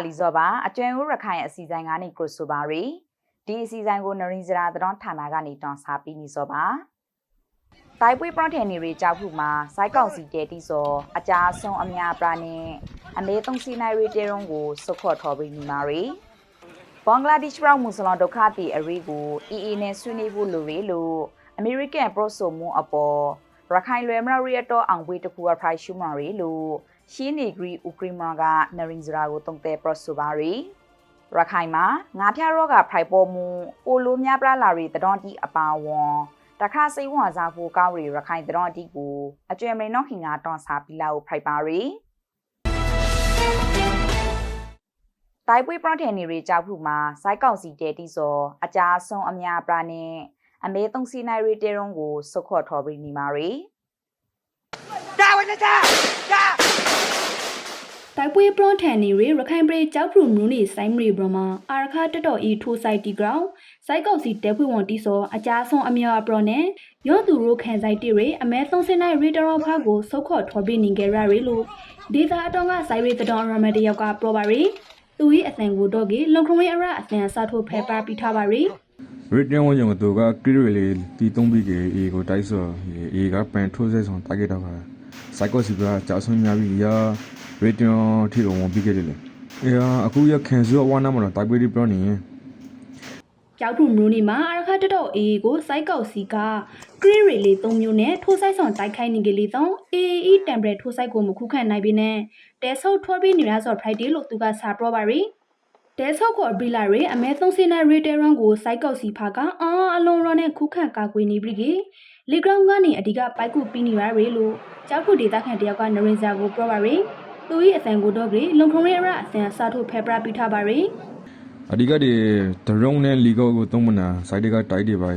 အားလုံးတာလီစောပါအကျွမ်းဦးရခိုင်အစီအစဉ်ကနေကိုဆိုပါရီဒီအစီအစဉ်ကိုနရင်စရာသတော်ဌာနကနေတောင်းစားပြီးနေစောပါတိုက်ပွဲပရထန်နေရီကြောက်ခုမှာစိုက်ကောက်စီတဲတီစောအကြာဆုံးအများပရာနဲ့အမေသုံးစီနိုင်ရီတဲရုံးကိုစုခေါ်ထော်ပြီးနေပါရီဘင်္ဂလားဒေ့ရှ်ရောက်မွတ်စလင်ဒုက္ခသည်အရီကိုအီအီနဲ့ဆွေးနွေးဖို့လိုရီလို့အမေရိကန်ပရိုဆိုမွန်အပေါ်ရခိုင်လွယ်မရရီယတော်အောင်ဝေးတကူအဖရိုက်ရှူမာရီလို့ ရှင်းနေဂရီဥကရိမာကနရင်စရာကိုတုံးတဲ့ပရိုဆိုပါရီရခိုင်မှာငါးဖျားရောဂါဖိုက်ပေါ်မှုပိုလိုများပြလာရီတတော်တီအပါဝွန်တခါစိတ်ဝင်စားဖို့ကောင်းရီရခိုင်တတော်တီကိုအကျွမ်းမင်းတော့ခင်ကတွန်စားပြီးလာကိုဖိုက်ပါရီတိုက်ပွဲပရထန်နေရီကြောက်ခုမှာစိုက်ကောက်စီတဲတီစောအကြာဆုံးအများပြားနဲ့အမေသုံးစီနိုင်ရီတဲရုံးကိုစုခေါ်ထော်ပြီးနေပါရီတိုက် ပွဲပရွန်ထန်နေရရခိုင်ပြည်ကြောက်ဖရူမူနီဆိုင်မရီဘရမအာရခတတော်ဤထိုဆိုင်တီဂရောင်းစိုက်ကောက်စီတဲဖွေဝန်တီစောအကြာဆုံးအမြောအပရောနဲ့ရော့သူရိုခံဆိုင်တီရအမဲသုံးစင်းနိုင်ရီတရောဖာကိုစုတ်ခေါ်ထော်ပြီးနေကြရရီလို့ဒေတာအတော်ကဆိုင်ရီတတော်ရမတယောက်ကပရောပါရီသူ၏အသံကိုတော့ကလုံခမင်းအရအသံစာထိုးဖဲပါပြီးထားပါရီရစ်တန်ဝန်ကြောင့်တော့ကကရီရီလေးတီသုံးပြီးကေအေကိုတိုက်ဆော်အေကပန်ထိုးဆဲဆောင်တိုက်ခဲ့တော့ပါစိုက်ကောစီကကြာဆုံးများပြီးရာ ရစ်တန်ထီတော့ဝန်ပြီးခဲ့တယ်လေအေအခုရခင်စောဝါနာမတော့တိုက်ပွဲဒီပရနေကြောက်ထူမူနီမှာအာရခတတော်အေကိုစိုက်ကောက်စီကကရီရီလေး၃မျိုးနဲ့ထိုးဆိုင်ဆောင်တိုက်ခိုင်းနေကြလေတော့အေအီတမ်ပရက်ထိုးဆိုင်ကိုမခုခံနိုင်ပြီနဲ့တဲဆုပ်ထွားပြီးနေတာဆိုဖရိုက်ဒေးလို့သူကစာပြောပါရီတဲဆုပ်ကိုဘီလာရီအမဲသုံးစင်းနဲ့ရီတဲရန်ကိုစိုက်ကောက်စီဖာကအာအလုံးရောနဲ့ခုခံကာကွယ်နေပြီကြီးလီဂရောင်းကနေအဓိကပိုက်ကူပြီးနေပါရီလို့ကြောက်ထူဒေတာခန်တယောက်ကနရင်ဇာကိုပြောပါရီ သူ၏အသံကိုတော့ကလေးလုံခုံရဲအရအသံစာထုတ်ဖဲပရာပြီးထားပါရီအဓိကဒီဒရုံနဲ့လီကောကိုသုံးမနာစိုက်တကတိုက်တယ်ပါ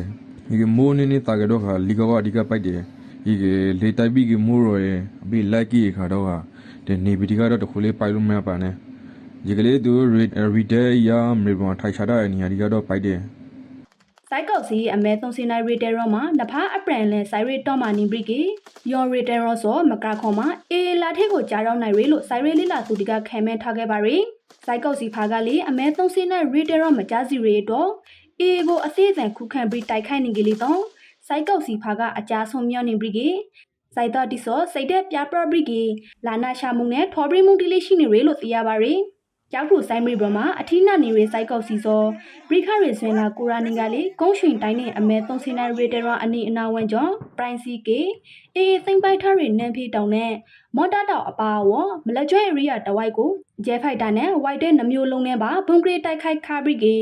ဒီကမိုးနေနေတာကတော့ခါလီကောကအဓိကပိုက်တယ်ဒီကလေတိုက်ပြီးကမိုးရော်ရဲ့အပြီးလိုက်ကီခါတော့ဟာဒီနေပီဒီကတော့တခုလေးပိုက်လို့မရပါနဲ့ဒီကလေးသူရီဒဲယာမေဘွန်ထိုင်ချတာနေရာဒီကတော့ပိုက်တယ် စိုက်ကောက်စီအမဲသုံးစင်းနိုင်ရီတဲရောမှာနဖာအပရန်လဲဆိုင်ရီတော့မာနီဘရီကီယော်ရီတဲရောဆိုမကခေါ်မှာအေလာထိတ်ကိုကြားရောက်နိုင်ရီလို့ဆိုင်ရီလေးလာသူဒီကခံမဲထားခဲ့ပါရီစိုက်ကောက်စီဖာကလေအမဲသုံးစင်းနိုင်ရီတဲရောမကြားစီရီတော့အေကိုအသေးအံခုခံပြီးတိုက်ခိုက်နေကြလေတော့စိုက်ကောက်စီဖာကအကြာဆုံးမြောက်နေဘရီကီစိုက်တော့ဒီဆိုစိတ်တဲ့ပြပရဘရီကီလာနာရှာမှုနဲ့ထော်ဘရီမှုတီလေးရှိနေရီလို့သိရပါရီ ကျောက်ဖူဆိုင်မရီဘရမှာအထီးနာနေရီစိုက်ကောက်စီစောဘရိခရီဆွင်လာကိုရာနင်ကလေကုန်းရွှင်တိုင်းနဲ့အမဲသုံးစင်းနိုင်ရီတရာအနီအနာဝန်ကျော်ပရိုင်စီကေအေးသိမ့်ပိုက်ထရီနန်ဖီတောင်နဲ့မော်တာတောက်အပါဝမလက်ကျွဲရီယာတဝိုက်ကိုဂျဲဖိုက်တာနဲ့ဝိုက်တဲ့နှမျိုးလုံးနဲ့ပါဘုံဂရီတိုက်ခိုက်ခါဘရီကေ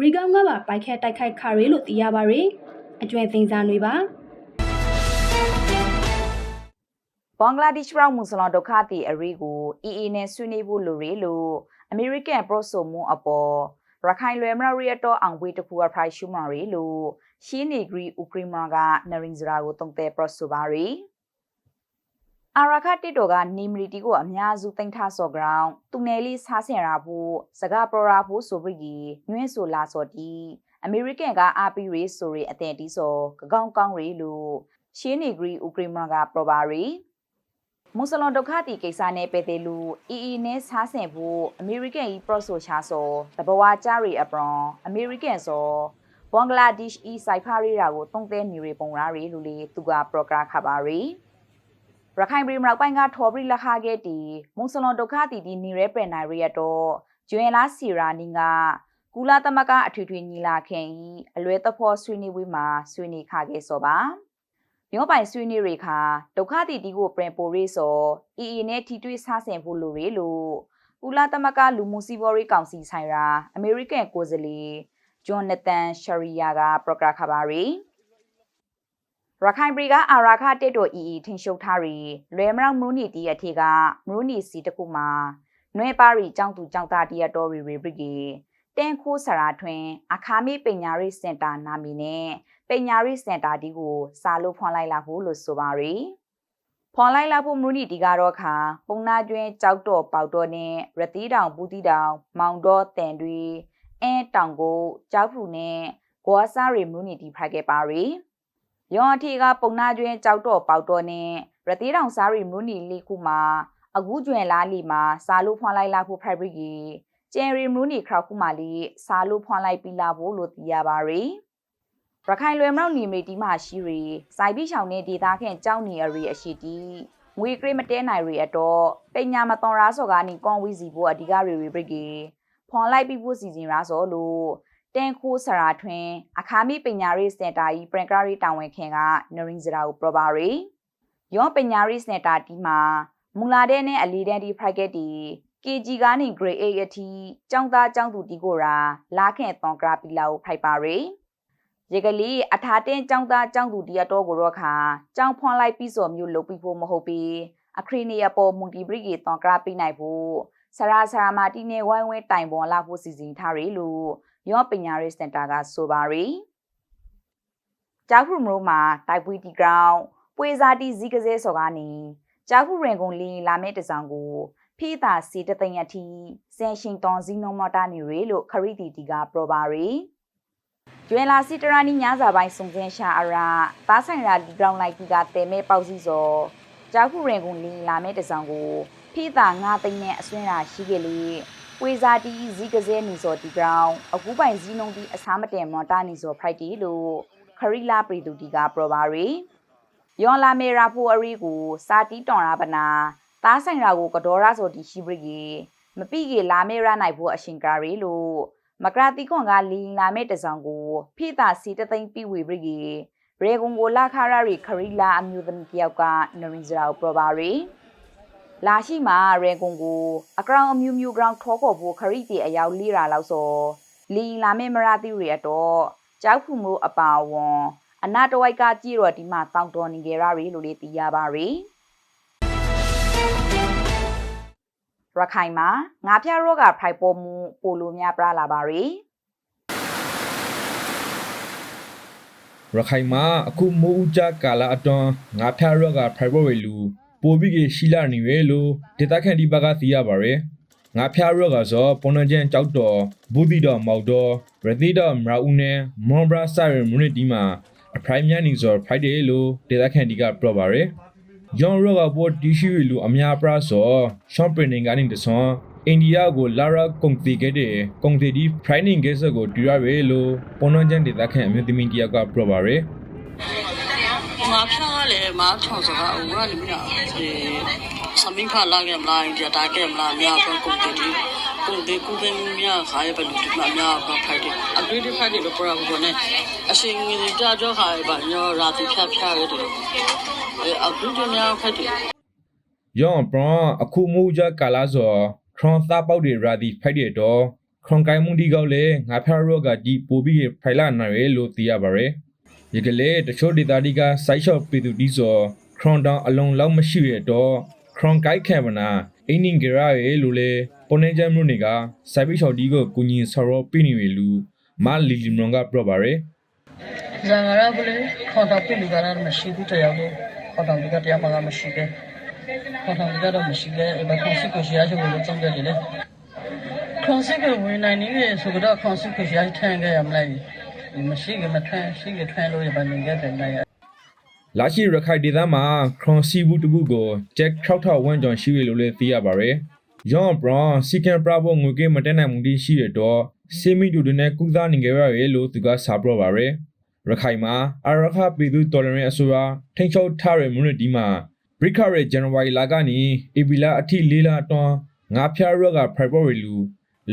ရီကောင်ကပါပိုက်ခဲတိုက်ခိုက်ခါရီလို့သိရပါရီအကျွဲသိန်းစားတွေပါ ဘင်္ဂလားဒေ့ရှ်ရောက်မွတ်စလင်ဒုက္ခသည်အရီကိုအီအီနဲ့ဆွေးနွေးဖို့လိုရီလို့အမေရိကန်ပရိုဆိုမွန်အပေါ်ရခိုင်လွယ်မရရီယတော်အောင်ဝေးတကူအဖရိုက်ရှူမာရီလို့ရှင်းနေဂရီဥကရိမာကနရင်စရာကိုတုံးတဲ့ပရိုဆိုပါရီအာရခတစ်တော်ကနီမရီတီကိုအများစုတင်ထားစော်ဂရောင်းသူနယ်လေးစားဆင်ရာဖို့စကားပရရာဖို့ဆိုပြီးကြီးညွှင်းဆိုလာစော်တီအမေရိကန်ကအာပီရေးဆိုရီအတဲ့တီစော်ကကောင်းကောင်းရီလို့ရှင်းနေဂရီဥကရိမာကပရပါရီ မွတ်စလင်ဒုက္ခတီကိစ္စနဲ့ပဲတဲ့လူအီအီနဲ့စားဆင်ဖို့အမေရိကန်ဤပရော့ဆိုချာဆိုတဘဝကြရီအပရွန်အမေရိကန်ဆိုဘင်္ဂလားဒေ့ရှ်ဤစိုက်ဖာရီရာကိုတုံးတဲ့နေရီပုံရာရီလူလေးသူကပရိုဂရခပါရီရခိုင်ပြည်မြောက်ပိုင်းကထော်ဘရီလက်ခခဲ့တီမွတ်စလင်ဒုက္ခတီဒီနေရဲပရနိုင်ရီရတော့ကျွင်လာစီရာနီကကူလာသမကအထွေထွေညီလာခင်ဤအလွဲတဖောဆွေးနွေးပွဲမှာဆွေးနွေးခခဲ့စောပါ မျိုးပိုင်ဆွေးနွေးရေခါဒုက္ခတီတီကိုပြင်ပိုရေးစောအီအီနဲ့ထီတွေ့ဆဆင်ဖို့လိုရေလို့ကုလာသမကလူမှုစီးပွားရေးကောင်စီဆိုင်ရာအမေရိကန်ကိုယ်စားလှယ်ဂျွန်နသန်ရှရီယာကပရိုဂရခပါရီရခိုင်ပြည်ကအာရာခတက်တော်အီအီထင်ရှုပ်ထားရီလွယ်မရောက်မရူနီတီအထေကမရူနီစီတခုမှာနွဲပါရီကျောင်းသူကျောင်းသားတရတော်ရီရီဘရီ တန်ခိုးဆရာထွင်အခါမီပညာရေးစင်တာနာမီနဲ့ပညာရေးစင်တာဒီကိုစာလို့ဖွင့်လိုက်လာဖို့လို့ဆိုပါရီဖွန်လိုက်လာဖို့မူနီတီကတော့ခါပုံနာကျွင်းကြောက်တော့ပေါက်တော့နဲ့ရတိတောင်ပူတီတောင် မောင်တော့တန်တွေအဲတောင်ကိုကြောက်ဖူနဲ့ဂွာစားရီမူနီတီဖိုက်ခဲ့ပါရီယောအထီကပုံနာကျွင်းကြောက်တော့ပေါက်တော့နဲ့ရတိတောင်စားရီမူနီလေးခုမှာအခုကျွင်လာလီမှာစာလို့ဖွန်လိုက်လာဖို့ဖိုက်ဘရီ ကြီးကျန်ရီမရူနီခရောက်ခုမာလီစာလို့ဖွန်လိုက်ပြီးလာဖို့လို့သိရပါရီရခိုင်လွယ်မြောက်နေမီတီမှရှိရီစိုက်ပြီးချောင်းနေဒေသခန့်ကြောင်းနေအရီအရှိတီငွေကရမတဲနိုင်ရီအတော့ပညာမတော်ရာစော်ကနေကွန်ဝီစီဖို့အဓိကရီရီဘရစ်ကြီးဖွန်လိုက်ပြီးဖို့စီစဉ်ရာစောလို့တန်ခိုးဆရာထွန်းအခါမီပညာရေးစင်တာကြီးပရန်ကရီတာဝန်ခင်ကနရင်းစရာကိုပြပါရီယောပညာရေးစင်တာတီမှာမူလာတဲ့နဲ့အလီဒန်တီဖရိုက်ကက်တီ KG ကနေ grade 8အထိကျောင်းသားကျောင်းသူတီကိုရာလာခင်သွန်ကရာပီလာကိုဖိုက်ပါရီရေကလေးအထာတင်းကျောင်းသားကျောင်းသူတီရတော့ကိုတော့ခါကျောင်းဖွန်လိုက်ပြီးစော်မျိုးလုပ်ပြီးဖို့မဟုတ်ပြီးအခရီနီယပေါ်မွန်တီဘရီကီသွန်ကရာပြီးနိုင်ဖို့ဆရာဆရာမာတီနဲ့ဝိုင်းဝဲတိုင်ပေါ်လာဖို့စီစဉ်ထားရီလို့ရောပညာရေးစင်တာကဆိုပါရီကျောက်ဖုမလို့မှာတိုက်ပွေးတီဂရောင်းပွေစာတီဇီကစဲစော်ကနေကျောက်ဖုရင်ကုန်လင်းလာမဲ့တစောင်းကို ဖိတာစီတသိန်းအထိစင်ရှင်တွန်ဇီနိုမတာနေရီလို့ခရီတီတီကပရိုပါရီကျွဲလာစီတရာနီညစာပိုင်းစုံစင်းရှာအရာသားဆိုင်ရာဒီဂရောင်းလိုက်တီကတဲမဲပေါက်စီစောကျောက်ဖုရင်ကုန်လင်းလာမဲ့တစောင်းကိုဖိတာငါသိန်းနဲ့အစွင်းရာရှိခဲ့လေဝေဇာတီဇီကစဲနီစောဒီဂရောင်းအခုပိုင်ဇီနုံတီအစားမတင်မော်တာနီစောဖရိုက်တီလို့ခရီလာပရီတူတီကပရိုပါရီယော်လာမေရာဖိုအရီကိုစာတီတွန်ရာပနာ သားဆိုင်ရာကိုကဒေါ်ရဆိုတီရှိပရီမပိကေလာမေရနိုင်ဖို့အရှင်ကာရီလို့မကရာတီကွန်ကလီလာမေတဆောင်ကိုဖိတာစီတသိမ့်ပြဝေပရီရေကွန်ကိုလာခါရာရီခရီလာအမျိုးသမီးတယောက်ကနရီဇရာကိုပရပါရီလာရှိမှာရေကွန်ကိုအကရောင်အမျိုးမျိုးကောင်ထောခေါ်ဖို့ခရီတီအယောက်၄ရာလောက်ဆိုလီလာမေမရာတီရီအတော့ကြောက်ဖူမိုးအပါဝွန်အနာတဝိုက်ကကြည့်တော့ဒီမှာတောင်းတော်နေကြရရီလို့လေးသိရပါရီ ရခိုင်မှာငါးဖျားရောဂါဖိုက်ပေါ်မှုပိုလိုများပြလာပါရီရခိုင်မှာအခုမိုးဦးကြကာလအတွန်းငါဖျားရော့က private ဝေလူပိုပြီးကရှိလာနေရလို့ဒေတာခန်ဒီဘကသိရပါရယ်ငါဖျားရော့ကဆိုပေါ်နကျန်ကြောက်တော်ဘူးတီတော်မောက်တော်ရသီတော်မရာဦးနဲ့မွန်ဘရာဆာရမွနီတီမှာအပရိုင်မြနီဆို Friday လို့ဒေတာခန်ဒီကပြပါရယ် John Rock ကပေါ်တီရှိရီလူအများပရဆော Sean Pinning ကနေတဆွန်အိန္ဒိယကိုလာရာကုံတီကတဲ့ကုံတီဒီ training ကဲကိုတူရရဲလို့ပေါ်နှွန်ချန်ဒေသခံအမျိုးသမီးတယောက်ကပြောပါရယ်ငါဖြားလေမထောင်စကားဦးကလည်းမရစမင်းခလာကမလာရင်တာကဲမလာများတော့ကုံတီဒီကုံတီကုံတီများခါရပဲလူတမများဘာဖိုက်တယ်အတွေ့တစ်ခါတည်းလို့ပြောရဘူးကောနဲ့အရှင်ငွေကြကြောခါရပါညောရာတိဖြားဖြားရတယ် င်ပရန်အခုမူကြကာလာဇောခရွန်သာပေါက်တွေရာဒီဖိုက်တဲ့တော့ခရွန်ကိုင်မွန်ဒီကောက်လေငါဖျားရော့ကဒီပိုပြီးဖိုင်လာနိုင်ရလို့သိရပါရယ်ဒီကလေးတချို့ဒေတာဒီကစိုက်ရှော့ပီတူဒီဇောခရွန်တောင်အလုံးလောက်မရှိရတော့ခရွန်ကိုက်ခဲမနာအင်းနင်ဂရာရေလို့လေပေါ်နေချမ်မျိုးတွေကစိုက်ပြီးချော်ဒီကိုကုညင်ဆော်ရောပြနေရလူမလီလီမွန်ကပြပါရယ်ဇာငရဘလေခေါ်တော့ပြင်လူကလည်းမရှိဘူးတရားလို့ ခေါ်တော့ဒီကတရားမှာမရှိပဲခေါ်တော့ဒီကတော့မရှိပဲဘယ်ခေါ်စစ်ကိုရှိရချို့လို့ကြုံကြတယ်လေခေါ်စစ်ကိုဝင်နိုင်နေလေဆိုတော့ခေါ်စစ်ကိုရှိရထန်ခဲ့ရမလားမရှိကမထန်ရှိကထန်လို့ရပါနေခဲ့တယ်နိုင်လာရှိရခိုင်ဒေသမှာခရွန်စီဘူးတခုကိုဂျက်6000ဝန်းကျော်ရှိရလို့လည်းသိရပါရယ်။ယောင်ဘရွန်စီကန်ပရာဘောငွေကေမတက်နိုင်မှုတိရှိရတော့စေမီတူတွေနဲ့ကုသနေကြရရလို့သူကစာပြပါရယ်။ ရခိုင်မှာအရခပြည်သူတော်လရင်အစိုးရထိန်းချုပ်ထားတဲ့မြူနတီမှာဘရိခရဲဇန်နဝါရီလကနေဧပြီလအထိလေးလအတွင်းငါဖျားရော့ကဖရိုက်ပေါ်ရီလူ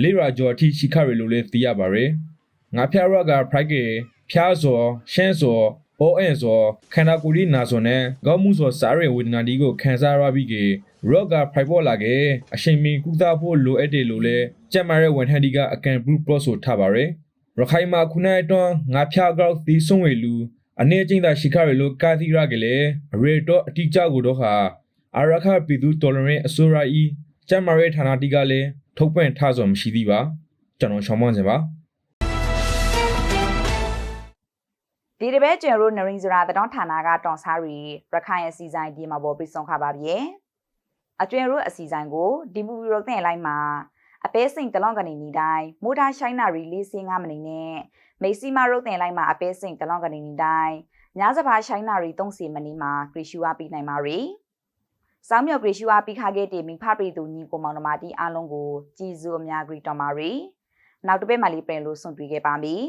လေးရာကျော်အထိရှိခရလို့လည်းသိရပါရယ်။ငါဖျားရော့ကဖရိုက်ကေဖျားစောရှမ်းစော ON ဆိုခန္ဓာကိုယ်ဒီနာဆိုနဲ့ကောင်းမှုဆိုစားရဝေဒနာဒီကိုခံစားရပြီးကေရော့ကဖိုက်ပေါ်လာကေအချိန်မီကုသဖို့လိုအပ်တယ်လို့လဲကြက်မာရဲ့ဝန်ထမ်းဒီကအကန်ဘရူပရော့ဆိုထားပါရယ် ရခိုင်မှာခုနအတွန်းငါဖျားကောက်သီးဆုံးဝေလူအနေချင်းသာရှိခရလို့ကာသီရကလေးရေတော့အတိအကျကိုတော့ဟာအရခပြည်သူတော်လရင်အစိုးရဤကြက်မာရဲ့ဌာနတိကလည်းထုတ်ပြန်ထားဆိုမရှိသေးပါကျွန်တော်ရှောင်းမန်းစင်ပါဒီတစ်ပတ်ကျန်ရိုနရင်ဇရာတတော်ဌာနကတွန်စားရီရခိုင်အစီဆိုင်ဒီမှာပေါ်ပြီးဆုံးခပါပြီ။အကျွင်ရိုအစီဆိုင်ကိုဒီပူပီရုတ်တဲ့လိုက်မှာ အပဲစိန်တလောင်းကနေနီတိုင်းမိုတာရှိုင်းနာရီလေးစင်း9မိနစ်နဲ့မေစီမာရုတ်တဲ့လိုက်မှာအပဲစိန်တလောင်းကနေနီတိုင်းညစဘာရှိုင်းနာရီ30မိနစ်မှာခရီရှူအားပြီးနိုင်ပါရီစောင်းမြောက်ဂရီရှူအားပိခါခဲ့တဲ့မိဖပရိသူညီကိုမောင်နှမတီအားလုံးကိုကြည်စုအများကြီးတော်မာရီနောက်တစ်ပတ်မှလေးပြင်လို့ဆွန်တွေ့ခဲ့ပါမယ်